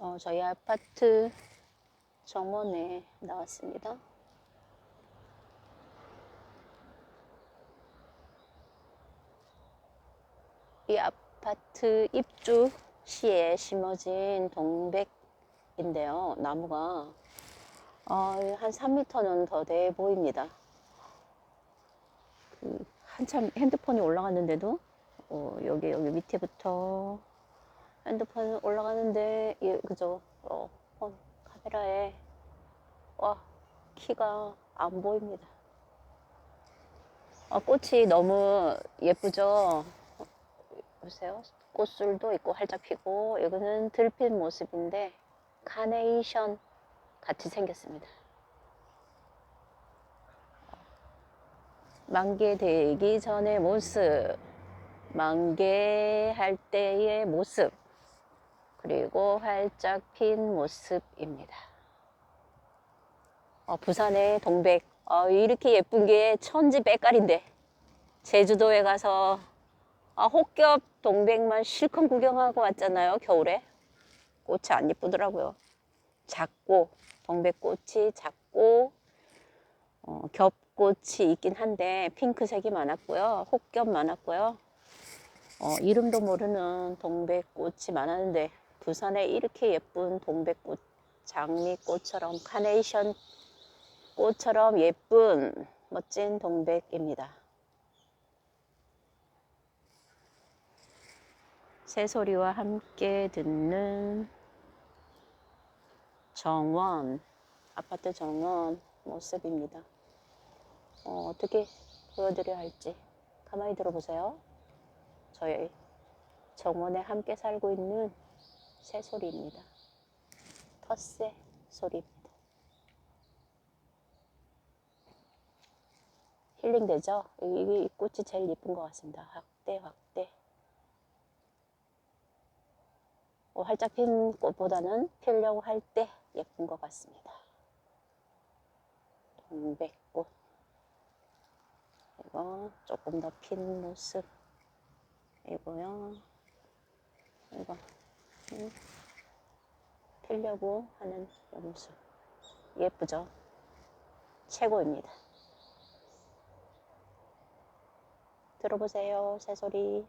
어, 저희 아파트 정원에 나왔습니다. 이 아파트 입주 시에 심어진 동백인데요. 나무가 어, 한 3m는 더 돼 보입니다. 그 한참 핸드폰이 올라갔는데도 어, 여기 여기 밑에부터 핸드폰 올라가는데 예, 그죠? 어, 폰 카메라에 와 키가 안 보입니다. 어, 꽃이 너무 예쁘죠? 어, 보세요. 꽃술도 있고 활짝 피고 이거는 들핀 모습인데 카네이션 같이 생겼습니다. 만개되기 전의 모습, 만개할 때의 모습, 그리고 활짝 핀 모습입니다. 어, 부산의 동백. 어, 이렇게 예쁜 게 천지 빼깔인데 제주도에 가서 아, 혹겹 동백만 실컷 구경하고 왔잖아요, 겨울에. 꽃이 안 예쁘더라고요. 작고, 동백꽃이 작고, 어, 겹꽃이 있긴 한데, 핑크색이 많았고요. 혹겹 많았고요. 어, 이름도 모르는 동백꽃이 많았는데, 부산에 이렇게 예쁜 동백꽃, 장미꽃처럼, 카네이션 꽃처럼 예쁜 멋진 동백입니다. 새소리와 함께 듣는 정원, 아파트 정원 모습입니다. 어, 어떻게 보여드려야 할지 가만히 들어보세요. 저희 정원에 함께 살고 있는 새 소리입니다. 텃새 소리입니다. 힐링되죠? 이, 이 꽃이 제일 예쁜 것 같습니다. 확대, 확대. 어, 활짝 핀 꽃보다는 피려고 할 때 예쁜 것 같습니다. 동백꽃. 이거 조금 더 핀 모습. 이거요. 이거. 음, 피려고 하는 이 모습. 예쁘죠? 최고입니다. 들어보세요, 새소리.